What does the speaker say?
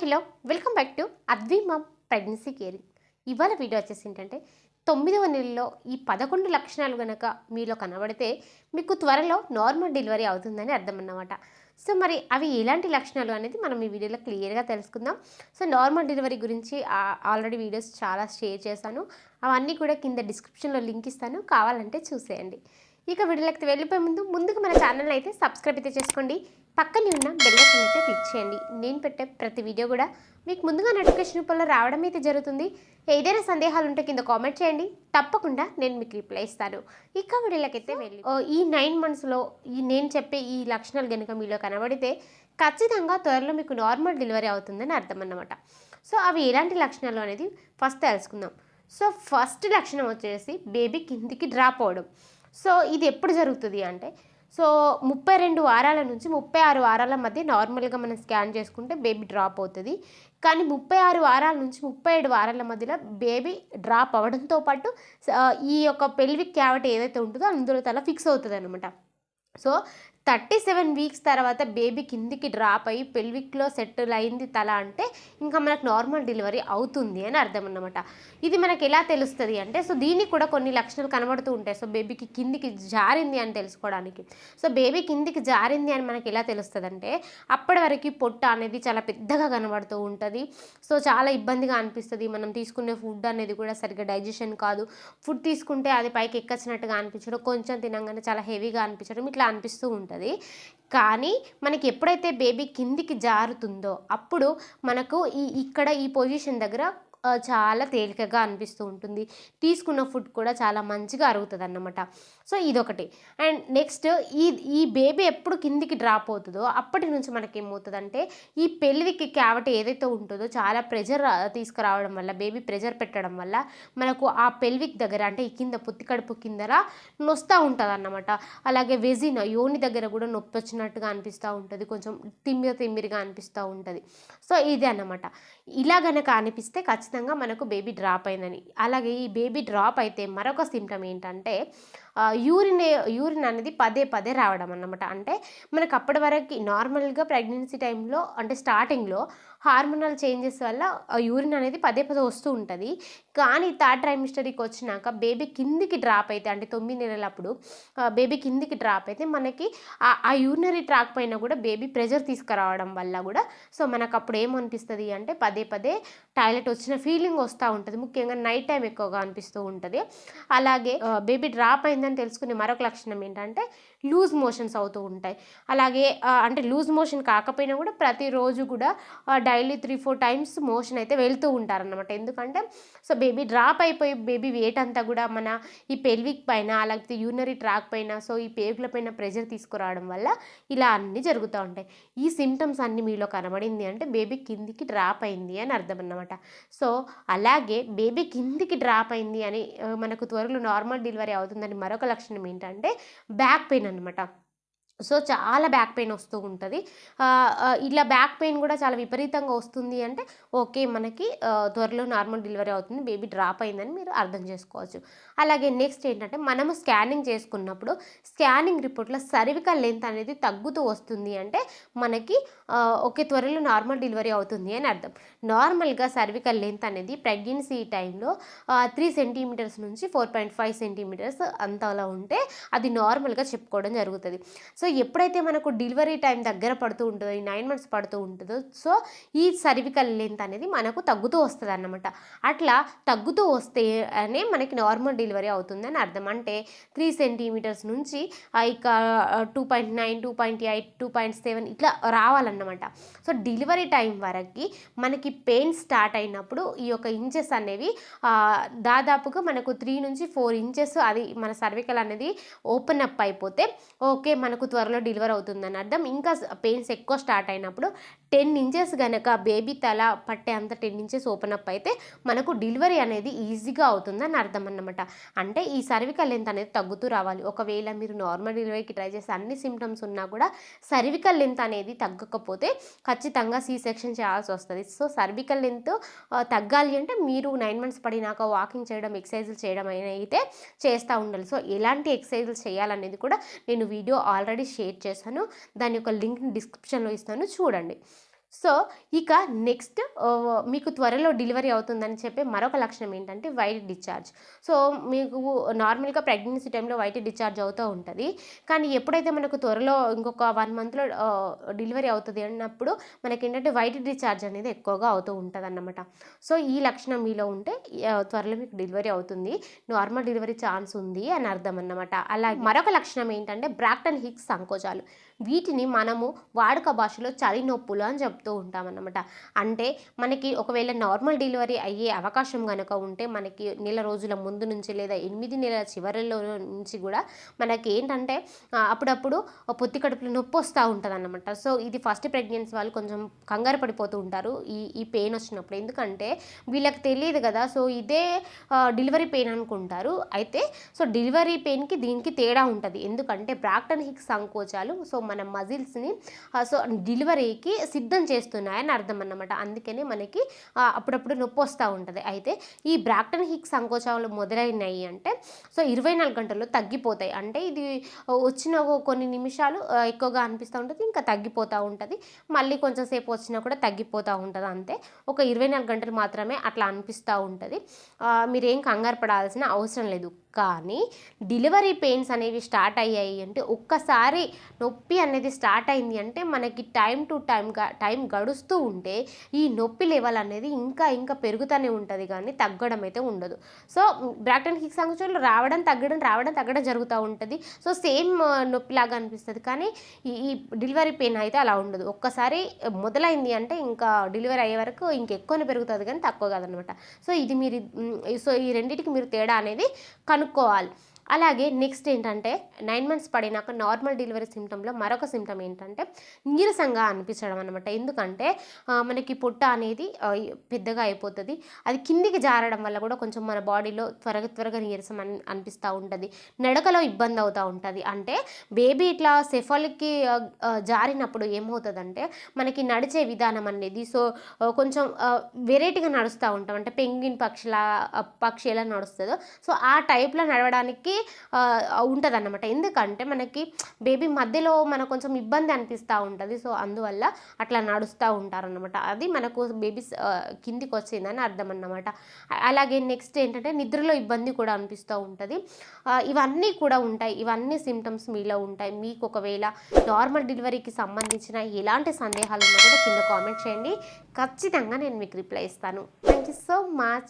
Hello welcome back to Advi mom pregnancy caring. ఇవాళ video వచ్చేసి ఏంటంటే తొమ్మిదవ నెలలో ఈ పదకొండు లక్షణాలు కనుక మీలో కనబడితే మీకు త్వరలో నార్మల్ డెలివరీ అవుతుందని అర్థం అన్నమాట సో మరి అవి ఎలాంటి లక్షణాలు అనేది మనం ఈ వీడియోలో క్లియర్గా తెలుసుకుందాం. సో నార్మల్ డెలివరీ గురించి ఆల్రెడీ వీడియోస్ చాలా షేర్ చేశాను. అవన్నీ కూడా కింద డిస్క్రిప్షన్లో లింక్ ఇస్తాను. కావాలంటే చూసేయండి. ఇక వీడియోలోకి వెళ్ళిపోయే ముందు ముందుకు మన ఛానల్ అయితే సబ్స్క్రైబ్ అయితే చేసుకోండి. పక్కనే ఉన్న బెల్ అయితే క్లిక్ చేయండి. నేను పెట్టే ప్రతి వీడియో కూడా మీకు ముందుగా నోటిఫికేషన్ రూపంలో రావడం అయితే జరుగుతుంది. ఏదైనా సందేహాలు ఉంటే కింద కామెంట్ చేయండి. తప్పకుండా నేను మీకు రిప్లై ఇస్తాను. ఇక వీడియోలకైతే వెళ్ళి ఓ, ఈ నైన్ మంత్స్లో ఈ నేను చెప్పే ఈ లక్షణాలు కనుక మీలో కనబడితే ఖచ్చితంగా త్వరలో మీకు నార్మల్ డెలివరీ అవుతుందని అర్థం అన్నమాట సో అవి ఎలాంటి లక్షణాలు అనేది ఫస్ట్ తెలుసుకుందాం. సో ఫస్ట్ లక్షణం వచ్చేసి బేబీ కిందికి డ్రాప్ అవడం. సో ఇది ఎప్పుడు జరుగుతుంది అంటే సో ముప్పై రెండు వారాల నుంచి ముప్పై ఆరు వారాల మధ్య నార్మల్గా మనం స్కాన్ చేసుకుంటే బేబీ డ్రాప్ అవుతుంది. కానీ ముప్పై ఆరు వారాల నుంచి ముప్పై ఏడు వారాల మధ్యలో బేబీ డ్రాప్ అవ్వడంతో పాటు ఈ యొక్క పెల్విక్ క్యావిటీ ఏదైతే ఉంటుందో అందులో తల ఫిక్స్ అవుతుంది అనమాట సో థర్టీ సెవెన్ వీక్స్ తర్వాత బేబీ కిందికి డ్రాప్ అయ్యి పెల్విక్లో సెటిల్ అయింది తల అంటే ఇంకా మనకు నార్మల్ డెలివరీ అవుతుంది అని అర్థం అన్నమాట. ఇది మనకి ఎలా తెలుస్తుంది అంటే సో దీనికి కూడా కొన్ని లక్షణాలు కనబడుతూ ఉంటాయి. సో బేబీకి కిందికి జారింది అని తెలుసుకోవడానికి. సో బేబీ కిందికి జారింది అని మనకి ఎలా తెలుస్తుంది అంటే అప్పటి వరకు పొట్ట అనేది చాలా పెద్దగా కనబడుతూ ఉంటుంది. సో చాలా ఇబ్బందిగా అనిపిస్తుంది. మనం తీసుకునే ఫుడ్ అనేది కూడా సరిగ్గా డైజెషన్ కాదు. ఫుడ్ తీసుకుంటే అది పైకి ఎక్కచ్చినట్టుగా అనిపించడం కొంచెం తినంగానే చాలా హెవీగా అనిపించడం ఇట్లా అనిపిస్తూ ఉంటుంది. కానీ మనకి ఎప్పుడైతే బేబీ కిందికి జారుతుందో అప్పుడు మనకు ఈ ఇక్కడ ఈ పొజిషన్ దగ్గర చాలా తేలికగా అనిపిస్తూ ఉంటుంది. తీసుకున్న ఫుడ్ కూడా చాలా మంచిగా అరుగుతుంది అన్నమాట సో ఇదొకటి. అండ్ నెక్స్ట్ ఈ ఈ బేబీ ఎప్పుడు కిందికి డ్రాప్ అవుతుందో అప్పటి నుంచి మనకి ఏమవుతుందంటే ఈ పెళ్ళికి క్యావిటీ ఏదైతే ఉంటుందో చాలా ప్రెజర్ తీసుకురావడం వల్ల బేబీ ప్రెజర్ పెట్టడం వల్ల మనకు ఆ పెల్విక్ దగ్గర అంటే ఈ కింద పుత్తికడుపు కిందర నొస్తూ ఉంటుంది అన్నమాట అలాగే వెజిన యోని దగ్గర కూడా నొప్పి వచ్చినట్టుగా అనిపిస్తూ ఉంటుంది. కొంచెం తిమ్మిరి తిమ్మిరిగా అనిపిస్తూ ఉంటుంది. సో ఇదే అన్నమాట. ఇలా కనుక అనిపిస్తే ఖచ్చితంగా ఖచ్చితంగా మనకు బేబీ డ్రాప్ అయిందని. అలాగే ఈ బేబీ డ్రాప్ అయితే మరొక సిమ్టమ్ ఏంటంటే యూరిన్ యూరిన్ అనేది పదే పదే రావడం అన్నమాట. అంటే మనకు అప్పటి వరకు నార్మల్గా ప్రెగ్నెన్సీ టైంలో అంటే స్టార్టింగ్లో హార్మోనల్ చేంజెస్ వల్ల యూరిన్ అనేది పదే పదే వస్తూ ఉంటుంది. కానీ థర్డ్ ట్రైమిస్టరీకి వచ్చినాక బేబీ కిందికి డ్రాప్ అయితే అంటే తొమ్మిది నెలలప్పుడు బేబీ కిందికి డ్రాప్ అయితే మనకి ఆ- ఆ యూరినరీ ట్రాక్ పైన కూడా బేబీ ప్రెజర్ తీసుకురావడం వల్ల కూడా సో మనకు అప్పుడు ఏమనిపిస్తుంది అంటే పదే పదే టాయిలెట్ వచ్చిన ఫీలింగ్ వస్తూ ఉంటుంది. ముఖ్యంగా నైట్ టైం ఎక్కువగా అనిపిస్తూ ఉంటుంది. అలాగే బేబీ డ్రాప్ అయిందని తెలుసుకునే మరొక లక్షణం ఏంటంటే లూజ్ మోషన్స్ అవుతూ ఉంటాయి. అలాగే అంటే లూజ్ మోషన్ కాకపోయినా కూడా ప్రతిరోజు కూడా daily three four times motion అయితే వెళ్తూ ఉంటారన్నమాట. ఎందుకంటే సో బేబీ డ్రాప్ అయిపోయి బేబీ వెయిట్ అంతా కూడా మన ఈ పెల్విక్ పైన అలాగే యూనరీ ట్రాక్ పైన సో ఈ పేగుల పైన ప్రెషర్ తీసుకురావడం వల్ల ఇలా అన్నీ జరుగుతూ ఉంటాయి. ఈ సిమ్టమ్స్ అన్నీ మీలో కనబడింది అంటే బేబీ కిందికి డ్రాప్ అయింది అని అర్థం అన్నమాట సో అలాగే బేబీ కిందికి డ్రాప్ అయింది అని మనకు త్వరలో నార్మల్ డెలివరీ అవుతుందని మరొక లక్షణం ఏంటంటే బ్యాక్ పెయిన్ అనమాట. సో చాలా బ్యాక్ పెయిన్ వస్తూ ఉంటుంది. ఇలా బ్యాక్ పెయిన్ కూడా చాలా విపరీతంగా వస్తుంది అంటే ఓకే మనకి త్వరలో నార్మల్ డెలివరీ అవుతుంది బేబీ డ్రాప్ అయిందని మీరు అర్థం చేసుకోవచ్చు. అలాగే నెక్స్ట్ ఏంటంటే మనము స్కానింగ్ చేసుకున్నప్పుడు స్కానింగ్ రిపోర్ట్లో సర్వికల్ లెంత్ అనేది తగ్గుతూ వస్తుంది అంటే మనకి ఓకే త్వరలో నార్మల్ డెలివరీ అవుతుంది అని అర్థం. నార్మల్గా సర్వికల్ లెంత్ అనేది ప్రెగ్నెన్సీ టైంలో త్రీ సెంటీమీటర్స్ నుంచి ఫోర్ పాయింట్ ఫైవ్ సెంటీమీటర్స్ అంతలా ఉంటే అది నార్మల్గా చెప్పుకోవడం జరుగుతుంది. సో ఎప్పుడైతే మనకు డెలివరీ టైం దగ్గర పడుతూ ఉంటుందో ఈ నైన్ మంత్స్ పడుతూ ఉంటుందో సో ఈ సర్వికల్ లెంత్ అనేది మనకు తగ్గుతూ వస్తుంది అన్నమాట అట్లా తగ్గుతూ వస్తే అనే మనకి నార్మల్ డెలివరీ అవుతుందని అర్థం. అంటే త్రీ సెంటీమీటర్స్ నుంచి ఇక two point nine two point eight two point seven ఇట్లా రావాలన్నమాట. సో డెలివరీ టైం వరకు మనకి పెయిన్ స్టార్ట్ అయినప్పుడు ఈ యొక్క ఇంచెస్ అనేవి దాదాపుగా మనకు త్రీ నుంచి ఫోర్ ఇంచెస్ అది మన సర్వికల్ అనేది ఓపెన్ అప్ అయిపోతే ఓకే మనకు త్వర త్వరలో డెలివర్ అవుతుందని అర్థం. ఇంకా పెయిన్స్ ఎక్కువ స్టార్ట్ అయినప్పుడు టెన్ ఇంచెస్ కనుక బేబీ తల పట్టే అంత టెన్ ఇంచెస్ ఓపెన్ అప్ అయితే మనకు డెలివరీ అనేది ఈజీగా అవుతుందని అర్థం అన్నమాట అంటే ఈ సర్వికల్ లెంత్ అనేది తగ్గుతూ రావాలి. ఒకవేళ మీరు నార్మల్ డెలివరీకి ట్రై చేసే అన్ని సిమ్టమ్స్ ఉన్నా కూడా సర్వికల్ లెంత్ అనేది తగ్గకపోతే ఖచ్చితంగా సీ సెక్షన్ చేయాల్సి వస్తుంది. సో సర్వికల్ లెంత్ తగ్గాలి అంటే మీరు నైన్ మంత్స్ పడినాక వాకింగ్ చేయడం ఎక్సర్సైజులు చేయడం అయినా అయితే చేస్తూ ఉండాలి. సో ఎలాంటి ఎక్సర్సైజులు చేయాలనేది కూడా నేను వీడియో ఆల్రెడీ షేర్ చేశాను. దాని యొక్క లింక్ డిస్క్రిప్షన్లో ఇస్తాను. చూడండి. సో ఇక నెక్స్ట్ మీకు త్వరలో డెలివరీ అవుతుందని చెప్పే మరొక లక్షణం ఏంటంటే వైట్ డిశ్చార్జ్. సో మీకు నార్మల్గా ప్రెగ్నెన్సీ టైంలో వైట్ డిశ్చార్జ్ అవుతూ ఉంటుంది. కానీ ఎప్పుడైతే మనకు త్వరలో ఇంకొక వన్ మంత్లో డెలివరీ అవుతుంది అన్నప్పుడు మనకి ఏంటంటే వైట్ డిశ్చార్జ్ అనేది ఎక్కువగా అవుతూ ఉంటుంది అన్నమాట సో ఈ లక్షణం మీలో ఉంటే త్వరలో మీకు డెలివరీ అవుతుంది. నార్మల్ డెలివరీ ఛాన్స్ ఉంది అని అర్థం అన్నమాట అలాగే మరొక లక్షణం ఏంటంటే బ్రాక్టన్ హిక్స్ సంకోచాలు. వీటిని మనము వాడుక భాషలో చలి నొప్పులు అని చెప్తాం. ఉంటాం ఉంటామన్నమాట. అంటే మనకి ఒకవేళ నార్మల్ డెలివరీ అయ్యే అవకాశం కనుక ఉంటే మనకి నెల రోజుల ముందు నుంచి లేదా ఎనిమిది నెలల చివరిలో నుంచి కూడా మనకి ఏంటంటే అప్పుడప్పుడు పొత్తి కడుపులో నొప్పి వస్తూ ఉంటుంది అన్నమాట సో ఇది ఫస్ట్ ప్రెగ్నెన్సీ వాళ్ళు కొంచెం కంగారు పడిపోతూ ఉంటారు ఈ ఈ పెయిన్ వచ్చినప్పుడు. ఎందుకంటే వీళ్ళకి తెలియదు కదా సో ఇదే డెలివరీ పెయిన్ అనుకుంటారు. అయితే సో డెలివరీ పెయిన్కి దీనికి తేడా ఉంటుంది. ఎందుకంటే బ్రాక్టన్ హిక్ సంకోచాలు సో మన మజిల్స్ని సో డెలివరీకి సిద్ధం చేస్తున్నాయని అర్థం అన్నమాట అందుకనే మనకి అప్పుడప్పుడు నొప్పి వస్తూ ఉంటుంది. అయితే ఈ బ్రాక్టన్ హిక్ సంకోచాలు మొదలైనాయి అంటే సో ఇరవై నాలుగు గంటల్లో తగ్గిపోతాయి. అంటే ఇది వచ్చిన కొన్ని నిమిషాలు ఎక్కువగా అనిపిస్తూ ఉంటుంది ఇంకా తగ్గిపోతూ ఉంటుంది. మళ్ళీ కొంచెం సేపు వచ్చినా కూడా తగ్గిపోతూ ఉంటుంది అంతే. ఒక ఇరవై నాలుగు గంటలు మాత్రమే అట్లా అనిపిస్తూ ఉంటుంది. మీరేం కంగారు పడాల్సిన అవసరం లేదు. కానీ డెలివరీ పెయిన్స్ అనేవి స్టార్ట్ అయ్యాయి అంటే ఒక్కసారి నొప్పి అనేది స్టార్ట్ అయింది అంటే మనకి టైం టు టైం టైం గడుస్తూ ఉంటే ఈ నొప్పి లెవెల్ అనేది ఇంకా ఇంకా పెరుగుతూనే ఉంటుంది కానీ తగ్గడం అయితే ఉండదు. సో బ్రాక్టన్ హిక్ సంకోచాలు రావడం తగ్గడం రావడం తగ్గడం జరుగుతూ ఉంటుంది. సో సేమ్ నొప్పిలాగా అనిపిస్తుంది కానీ ఈ డెలివరీ పెయిన్ అయితే అలా ఉండదు. ఒక్కసారి మొదలైంది అంటే ఇంకా డెలివరీ అయ్యే వరకు ఇంకెక్కువనే పెరుగుతుంది కానీ తక్కువ కాదనమాట. సో ఇది మీరు సో ఈ రెండింటికి మీరు తేడా అనేది కనుక్కోవాలి. అలాగే నెక్స్ట్ ఏంటంటే నైన్ మంత్స్ పడినాక నార్మల్ డెలివరీ సిమ్టంలో మరొక సిమ్టమ్ ఏంటంటే నీరసంగా అనిపించడం అనమాట ఎందుకంటే మనకి పొట్ట అనేది పెద్దగా అయిపోతుంది. అది కిందికి జారడం వల్ల కూడా కొంచెం మన బాడీలో త్వరగా త్వరగా నీరసం అని అనిపిస్తూ ఉంటుంది. నడకలో ఇబ్బంది అవుతూ ఉంటుంది. అంటే బేబీ ఇట్లా సెఫల్కి జారినప్పుడు ఏమవుతుందంటే మనకి నడిచే విధానం అనేది సో కొంచెం వెరైటీగా నడుస్తూ ఉంటాం. అంటే పెంగిన్ పక్షిలా పక్షి ఎలా నడుస్తుందో. సో ఆ టైప్లో నడవడానికి ఉంటుంది అనమాట ఎందుకంటే మనకి బేబీ మధ్యలో మనకు కొంచెం ఇబ్బంది అనిపిస్తూ ఉంటుంది. సో అందువల్ల అట్లా నడుస్తూ ఉంటారన్నమాట. అది మనకు బేబీ కిందికి వచ్చిందని అర్థం అన్నమాట అలాగే నెక్స్ట్ ఏంటంటే నిద్రలో ఇబ్బంది కూడా అనిపిస్తూ ఉంటుంది. ఇవన్నీ కూడా ఉంటాయి. ఇవన్నీ సిమ్టమ్స్ మీలో ఉంటాయి. మీకు ఒకవేళ నార్మల్ డెలివరీకి సంబంధించిన ఎలాంటి సందేహాలు ఉన్నా కూడా కింద కామెంట్ చేయండి. ఖచ్చితంగా నేను మీకు రిప్లై ఇస్తాను. Thank you so much.